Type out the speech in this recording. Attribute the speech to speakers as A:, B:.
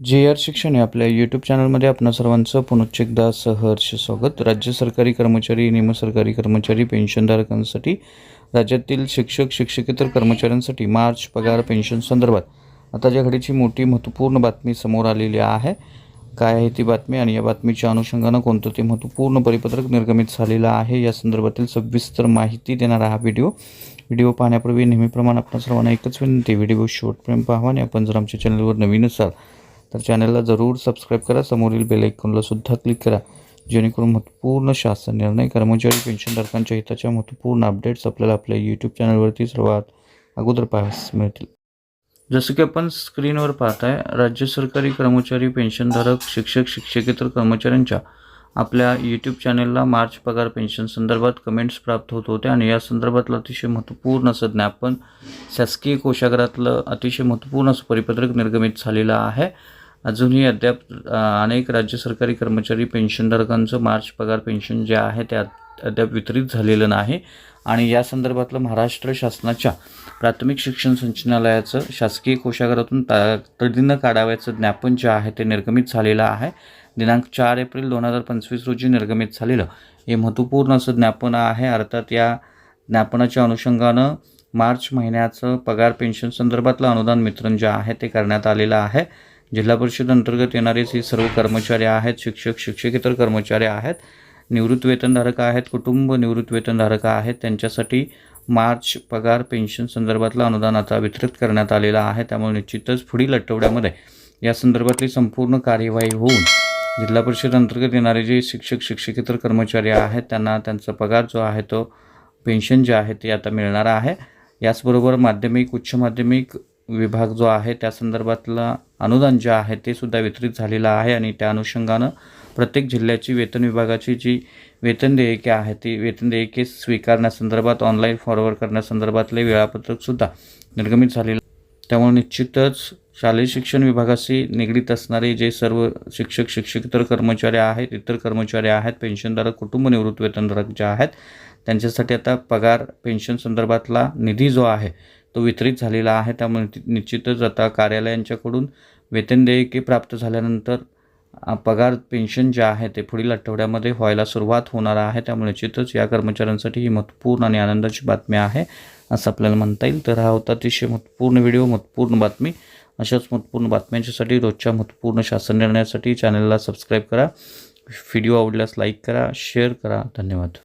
A: जे आर शिक्षण या आपल्या यूट्यूब चॅनलमध्ये आपणा सर्वांचं पुनश्च एकदा सहर्ष स्वागत. राज्य सरकारी कर्मचारी निमसरकारी कर्मचारी पेन्शनधारकांसाठी राज्यातील शिक्षक शिक्षकेतर कर्मचाऱ्यांसाठी मार्च पगार पेन्शन संदर्भात. आता ज्या घडीची मोठी महत्त्वपूर्ण बातमी समोर आलेली आहे काय आहे ती बातमी आणि या बातमीच्या अनुषंगानं कोणतं ते महत्त्वपूर्ण परिपत्रक निर्गमित झालेलं आहे या संदर्भातील सविस्तर माहिती देणारा हा व्हिडिओ. व्हिडिओ पाहण्यापूर्वी नेहमीप्रमाणे आपण सर्वांना एकच विनंती व्हिडिओ शेवटपर्यंत पाहावा आणि आपण जर आमच्या चॅनलवर नवीन असाल तर चॅनलला जरूर सबस्क्राईब करा. समोरील बेलायकॉनला सुद्धा क्लिक करा. जेणेकरून महत्त्वपूर्ण शासन निर्णय कर्मचारी पेन्शनधारकांच्या हिताच्या महत्त्वपूर्ण अपडेट्स आपल्याला आपल्या यूट्यूब चॅनलवरती सर्वात अगोदर पाहायस मिळतील. जसं की आपण स्क्रीनवर पाहताय राज्य सरकारी कर्मचारी पेन्शनधारक शिक्षक शिक्षकेतर कर्मचाऱ्यांच्या आपल्या यूट्यूब चॅनलला मार्च पगार पेन्शन संदर्भात कमेंट्स प्राप्त होत होत्या आणि या संदर्भातलं अतिशय महत्त्वपूर्ण असं ज्ञापन शासकीय कोशागारातलं अतिशय महत्त्वपूर्ण असं परिपत्रक निर्गमित झालेलं आहे. अजूनही अद्याप अनेक राज्य सरकारी कर्मचारी पेन्शनधारकांचं मार्च पगार पेन्शन जे आहे ते अद्याप वितरित झालेलं नाही. आणि या संदर्भातलं महाराष्ट्र शासनाच्या प्राथमिक शिक्षण संचालनालयाचं शासकीय कोशागारातून तातडीनं काढावयाचं ज्ञापन जे आहे ते निर्गमित झालेलं आहे. दिनांक चार एप्रिल दोन हजार पंचवीस रोजी निर्गमित झालेलं हे महत्त्वपूर्ण असं ज्ञापन आहे. अर्थात या ज्ञापनाच्या अनुषंगानं मार्च महिन्याचं पगार पेन्शन संदर्भातलं अनुदान वितरण जे आहे ते करण्यात आलेलं आहे. जिल्हा परिषद अंतर्गत येणारेच हे सर्व कर्मचारी आहेत शिक्षक शिक्षकेतर कर्मचारी आहेत निवृत्त वेतनधारक आहेत कुटुंब निवृत्त वेतनधारक आहेत त्यांच्यासाठी मार्च पगार पेन्शन संदर्भातलं अनुदान आता वितरित करण्यात आलेलं आहे. त्यामुळे निश्चितच पुढील आठवड्यामध्ये या संदर्भातली संपूर्ण कार्यवाही होऊन जिल्हा परिषद अंतर्गत येणारे जे शिक्षक शिक्षकेतर कर्मचारी आहेत त्यांना त्यांचा पगार जो आहे तो पेन्शन जे आहे ते आता मिळणार आहे. याचबरोबर माध्यमिक उच्च माध्यमिक विभाग जो आहे त्या संदर्भातलं अनुदान जे आहे ते सुद्धा वितरित झालेलं आहे आणि त्या अनुषंगानं प्रत्येक जिल्ह्याची वेतन विभागाची जी वेतन देयके आहे ती वेतन देयके स्वीकारण्यासंदर्भात ऑनलाईन फॉरवर्ड करण्यासंदर्भातले वेळापत्रकसुद्धा निर्गमित झालेलं त्यामुळे निश्चितच शालेय शिक्षण विभागाशी निगडीत असणारे जे सर्व शिक्षक शिक्षकेतर कर्मचारी आहेत इतर कर्मचारी आहेत पेन्शनधारक कुटुंब निवृत्त वेतनधारक जे आहेत त्यांच्यासाठी आता पगार पेन्शन संदर्भातला निधी जो आहे तो वितरित झालेला आहे. त्यामुळे निश्चितच आता कार्यालयांच्याकडून वेतन देयके प्राप्त झाल्यानंतर पगार पेन्शन जे आहे ते पुढील आठवड्यामध्ये व्हायला सुरुवात होणार आहे. त्यामुळे निश्चितच या कर्मचाऱ्यांसाठी ही महत्त्वपूर्ण आणि आनंदाची बातमी आहे असं आपल्याला म्हणता येईल. तर हा होता अतिशय महत्त्वपूर्ण व्हिडिओ महत्त्वपूर्ण बातमी. अशाच महत्त्वपूर्ण बातम्यांच्यासाठी रोजच्या महत्त्वपूर्ण शासन निर्णयासाठी चॅनलला सबस्क्राईब करा. व्हिडिओ आवडल्यास लाईक करा शेअर करा. धन्यवाद.